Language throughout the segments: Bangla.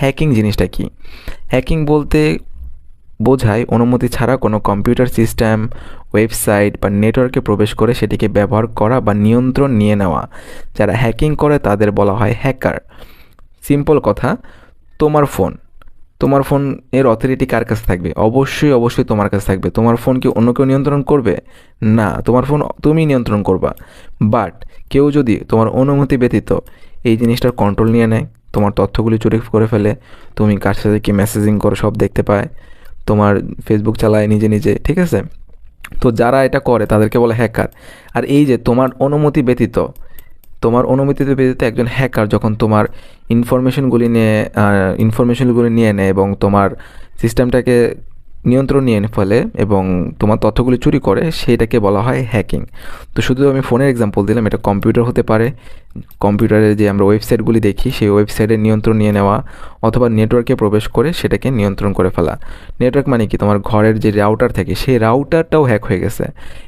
হ্যাকিং জিনিসটা কি? হ্যাকিং বলতে বোঝায় অনুমতি ছাড়া কোনো কম্পিউটার সিস্টেম ওয়েবসাইট বা নেটওয়ার্কে প্রবেশ করে সেটিকে ব্যবহার করা বা নিয়ন্ত্রণ নিয়ে নেওয়া। যারা হ্যাকিং করে তাদের বলা হয় হ্যাকার সিম্পল কথা, তোমার ফোন তোমার ফোন এর অথরিটি কার কাছে থাকবে? অবশ্যই অবশ্যই তোমার কাছে থাকবে। তোমার ফোন কি অন্য কেউ নিয়ন্ত্রণ করবে? না, তোমার ফোন তুমি নিয়ন্ত্রণ করবা। বাট কেউ যদি তোমার অনুমতি ব্যতীত এই জিনিসটার কন্ট্রোল নিয়ে নেয় তোমার তথ্যগুলি চুরি করে ফেলে, তুমি কার সাথে কি মেসেজিং করো সব দেখতে পায়, তোমার ফেসবুক চালায় নিজে নিজে, ঠিক আছে? তো যারা এটা করে তাদেরকে বলে হ্যাকার আর এই যে তোমার অনুমতি ব্যতীত, তোমার অনুমতি ব্যতীত একজন হ্যাকার যখন তোমার ইনফরমেশনগুলি নিয়ে ইনফরমেশনগুলি নিয়ে নেয় এবং তোমার সিস্টেমটাকে নিয়ন্ত্রণ নিয়ে ফেলে এবং তোমার তথ্যগুলি চুরি করে সেইটাকে বলা হয় হ্যাকিং তো শুধু আমি ফোনের এক্সাম্পল দিলাম, এটা কম্পিউটার হতে পারে। কম্পিউটারে যে আমরা ওয়েবসাইটগুলি দেখি, সেই ওয়েবসাইটের নিয়ন্ত্রণ নিয়ে নেওয়া অথবা নেটওয়ার্কে প্রবেশ করে সেটাকে নিয়ন্ত্রণ করে ফেলা। নেটওয়ার্ক মানে কি? তোমার ঘরের যে রাউটার থাকে, সেই রাউটারটাও হ্যাক হয়ে গেছে।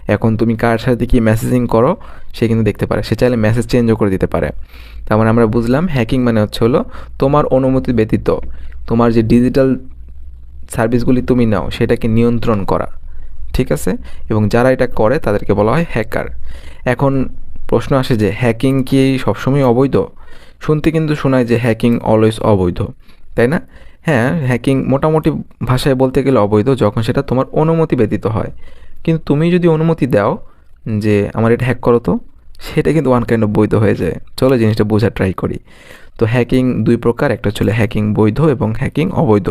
এখন তুমি কার সাথে কি মেসেজিং করো, সে কিন্তু দেখতে পারে। সে চাইলে মেসেজ চেঞ্জও করে দিতে পারে। তার মানে আমরা বুঝলাম হ্যাকিং মানে হচ্ছে হলো তোমার অনুমতি ব্যতীত তোমার যে ডিজিটাল সার্ভিসগুলি তুমি নাও, সেটাকে নিয়ন্ত্রণ করা, ঠিক আছে? এবং যারা এটা করে, তাদেরকে বলা হয় হ্যাকার। এখন প্রশ্ন আসে যে, হ্যাকিং কি সবসময় অবৈধ? শুনতে কিন্তু শোনায় যে, হ্যাকিং অলওয়েজ অবৈধ, তাই না? হ্যাঁ হ্যাকিং মোটামুটি ভাষায় বলতে গেলে অবৈধ যখন সেটা তোমার অনুমতি ব্যতীত হয়। কিন্তু তুমি যদি অনুমতি দাও যে, আমার এটা হ্যাক করো তো, সেটা কিন্তু ওয়ান কাইন্ড অফ বৈধ হয়ে যায়। চলো জিনিসটা বোঝার ট্রাই করি। তো হ্যাকিং দুই প্রকার, একটা ছিল হ্যাকিং বৈধ এবং হ্যাকিং অবৈধ।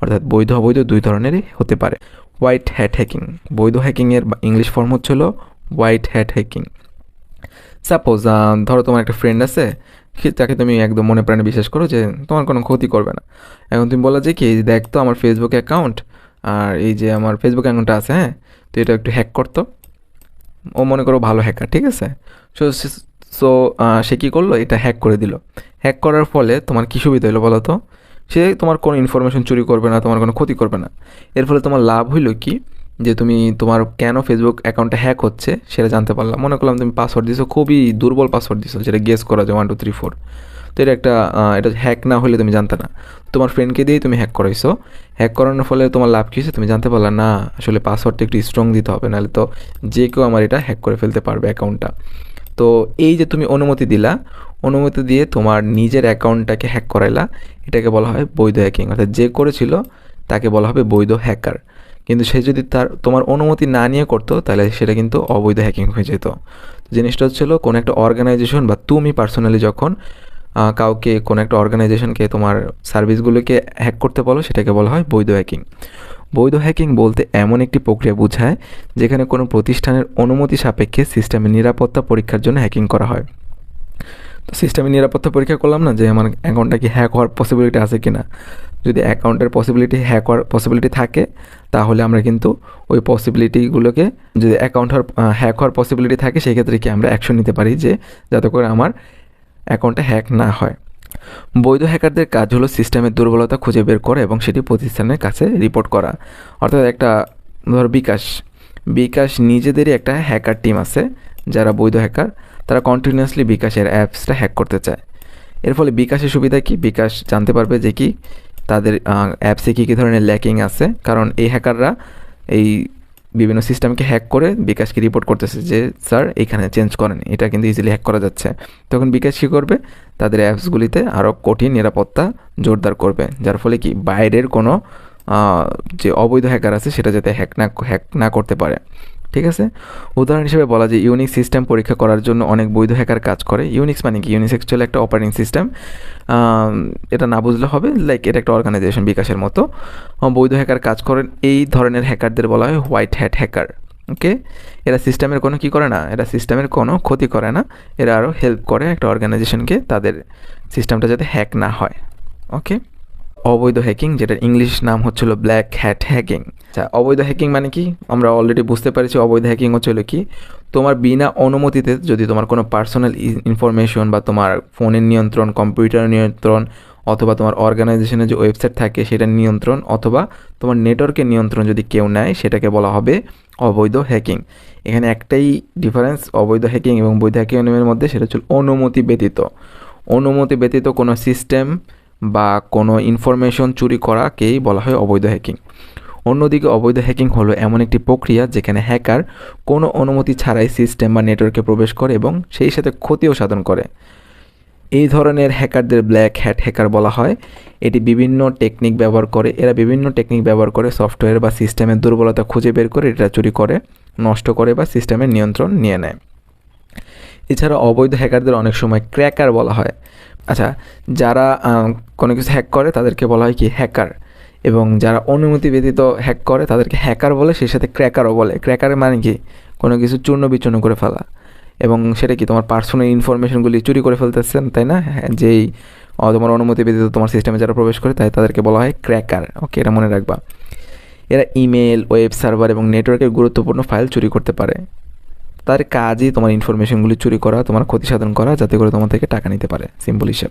অর্থাৎ বৈধ অবৈধ দুই ধরনেরই হতে পারে। হোয়াইট হ্যাট হ্যাকিং বৈধ হ্যাকিংয়ের ইংলিশ ফর্ম হচ্ছিল হোয়াইট হ্যাট হ্যাকিং সাপোজ ধরো তোমার একটা ফ্রেন্ড আছে তাকে তুমি একদম মনে প্রাণে বিশ্বাস করো যে তোমার কোনো ক্ষতি করবে না। এখন তুমি বলা যে কি দেখ তো আমার ফেসবুক অ্যাকাউন্ট আর এই যে আমার ফেসবুক অ্যাকাউন্টটা আছে হ্যাঁ? তো এটা একটু হ্যাক করতো। ও মনে করো ভালো হ্যাকার ঠিক আছে? সো সো সে কী করল? এটা হ্যাক করে দিল। হ্যাক করার ফলে তোমার কী সুবিধা হলো বলো তো? সে তোমার কোনো ইনফরমেশন চুরি করবে না, তোমার কোনো ক্ষতি করবে না। এর ফলে তোমার লাভ হইল কি? যে তুমি তোমার কেন ফেসবুক অ্যাকাউন্টটা হ্যাক হচ্ছে সেটা জানতে পারলাম। মনে করলাম তুমি পাসওয়ার্ড দিছো, খুবই দুর্বল পাসওয়ার্ড দিছো, যেটা গেস করা যায় ওয়ান টু থ্রি ফোর তো এটা একটা এটা হ্যাক না হলে তুমি জানতে না। তোমার ফ্রেন্ডকে দিয়েই তুমি হ্যাক করাইছো। হ্যাক করানোর ফলে তোমার লাভ কী হয়েছে? তুমি জানতে পারলা, না, আসলে পাসওয়ার্ডটা একটু স্ট্রং দিতে হবে, নাহলে তো যে কেউ আমার এটা হ্যাক করে ফেলতে পারবে অ্যাকাউন্টটা তো এই যে তুমি অনুমতি দিলা, অনুমতি দিয়ে তোমার নিজের অ্যাকাউন্টটাকে হ্যাক করাইলা, এটাকে বলা হয় বৈধ হ্যাকিং অর্থাৎ যে করেছিল, তাকে বলা হবে বৈধ হ্যাকার কিন্তু সে যদি তার, তোমার অনুমতি না নিয়ে করতো, তাহলে সেটা কিন্তু অবৈধ হ্যাকিং হয়ে যেত। জিনিসটা হচ্ছিল, কোনো একটা অর্গানাইজেশন বা তুমি পার্সোনালি যখন কাউকে কোনো একটা অর্গানাইজেশনকে তোমার সার্ভিসগুলোকে হ্যাক করতে বলো, সেটাকে বলা হয় বৈধ হ্যাকিং বৈধ হ্যাকিং বলতে এমন একটি প্রক্রিয়া বোঝায় যেখানে কোনো প্রতিষ্ঠানের অনুমতি সাপেক্ষে সিস্টেমের নিরাপত্তা পরীক্ষার জন্য হ্যাকিং করা হয়। তো সিস্টেমের নিরাপত্তা পরীক্ষা করলাম না যে আমার অ্যাকাউন্টটা কি হ্যাক হওয়ার পসিবিলিটি আছে কি না যদি অ্যাকাউন্টের পসিবিলিটি হ্যাক হওয়ার পসিবিলিটি থাকে, তাহলে আমরা কিন্তু ওই পসিবিলিটিগুলোকে যদি অ্যাকাউন্ট হওয়ার হ্যাক হওয়ার পসিবিলিটি থাকে, সেক্ষেত্রে কি আমরা অ্যাকশন নিতে পারি যে যাতে করে আমার অ্যাকাউন্টটা হ্যাক না হয়। বৈধ হ্যাকারদের কাজ হলো সিস্টেমের দুর্বলতা খুঁজে বের করা এবং সেটি প্রতিষ্ঠানের কাছে রিপোর্ট করা। অর্থাৎ একটা, ধর বিকাশ। বিকাশ নিজেদেরই একটা হ্যাকার টিম আছে, যারা বৈধ হ্যাকার। তারা কন্টিনিউয়াসলি বিকাশের অ্যাপসটা হ্যাক করতে চায়। এর ফলে বিকাশের সুবিধা কি? বিকাশ জানতে পারবে যে কি, তাদের অ্যাপসে কী কী ধরনের ল্যাকিং আছে। কারণ এই হ্যাকাররা এই বিভিন্ন সিস্টেমকে হ্যাক করে বিকাশকে রিপোর্ট করতেছে যে, স্যার, এখানে চেঞ্জ করেন। এটা কিন্তু ইজিলি হ্যাক করা যাচ্ছে। তখন বিকাশ কী করবে? তাদের অ্যাপসগুলিতে আরও কঠিন নিরাপত্তা জোরদার করবে। যার ফলে কি? বাইরের কোনো যে অবৈধ হ্যাকার আছে, সেটা যাতে হ্যাক না হ্যাক না করতে পারে। ঠিক আছে? উদাহরণ হিসেবে বলা যায় ইউনিক্স সিস্টেম পরীক্ষা করার জন্য অনেক বৈধ হ্যাকার কাজ করে। ইউনিক্স মানে কি? ইউনিক্স অ্যাকচুয়ালি একটা অপারেটিং সিস্টেম এটা না বুঝলে হবে লাইক এটা একটা অর্গানাইজেশন বিকাশের মতো। বৈধ হ্যাকার কাজ করেন। এই ধরনের হ্যাকারদের বলা হয় হোয়াইট হ্যাট হ্যাকার ওকে এরা সিস্টেমের কোনো কি করে না? এরা সিস্টেমের কোনো ক্ষতি করে না। এরা আরও হেল্প করে একটা অর্গানাইজেশনকে তাদের সিস্টেমটা যাতে হ্যাক না হয় ওকে অবৈধ হ্যাকিং যেটার ইংলিশ নাম হচ্ছিল ব্ল্যাক হ্যাট হ্যাকিং আচ্ছা অবৈধ হ্যাকিং মানে কি? আমরা অলরেডি বুঝতে পেরেছি অবৈধ হ্যাকিং হচ্ছিল কি, তোমার বিনা অনুমতিতে যদি তোমার কোনো পার্সোনাল ইনফরমেশন বা তোমার ফোনের নিয়ন্ত্রণ কম্পিউটার নিয়ন্ত্রণ অথবা তোমার অর্গানাইজেশনের যে ওয়েবসাইট থাকে সেটার নিয়ন্ত্রণ অথবা তোমার নেটওয়ার্কের নিয়ন্ত্রণ যদি কেউ নেয়, সেটাকে বলা হবে অবৈধ হ্যাকিং এখানে একটাই ডিফারেন্স অবৈধ হ্যাকিং এবং বৈধ হ্যাকিংয়ের মধ্যে, সেটা হচ্ছে অনুমতি ব্যতীত। অনুমতি ব্যতীত কোনো সিস্টেম বা কোনো ইনফরমেশন চুরি করাকেই বলা হয় অবৈধ হ্যাকিং অন্যদিকে অবৈধ হ্যাকিং হলো এমন একটি প্রক্রিয়া যেখানে হ্যাকার কোনো অনুমতি ছাড়াই সিস্টেম বা নেটওয়ার্কে প্রবেশ করে এবং সেই সাথে ক্ষতিও সাধন করে। এই ধরনের হ্যাকারদের ব্ল্যাক হ্যাট হ্যাকার বলা হয়। এটি বিভিন্ন টেকনিক ব্যবহার করে। এরা বিভিন্ন টেকনিক ব্যবহার করে সফটওয়্যার বা সিস্টেমের দুর্বলতা খুঁজে বের করে, এটা চুরি করে, নষ্ট করে বা সিস্টেমের নিয়ন্ত্রণ নিয়ে নেয়। এছাড়া অবৈধ হ্যাকারদের অনেক সময় ক্র্যাকার বলা হয়। আচ্ছা যারা কোনো কিছু হ্যাক করে তাদেরকে বলা হয় কি হ্যাকার এবং যারা অনুমতি ব্যতীত হ্যাক করে তাদেরকে হ্যাকার বলে সেই সাথে ক্র্যাকারও বলে। ক্র্যাকারের মানে কি? কোনো কিছু চূর্ণ বিচূর্ণ করে ফেলা। এবং সেটা কি তোমার পার্সোনাল ইনফরমেশনগুলি চুরি করে ফেলতেছেন তাই না? হ্যাঁ, যেই তোমার অনুমতি ব্যতীত তোমার সিস্টেমে যারা প্রবেশ করে তাই তাদেরকে বলা হয় ক্র্যাকার ওকে এটা মনে রাখবা। এরা ইমেল ওয়েব সার্ভার এবং নেটওয়ার্কের গুরুত্বপূর্ণ ফাইল চুরি করতে পারে। তার কাজই তোমার ইনফরমেশনগুলি চুরি করা তোমার ক্ষতি সাধন করা যাতে করে তোমার থেকে টাকা নিতে পারে। সিম্পল হিসাব।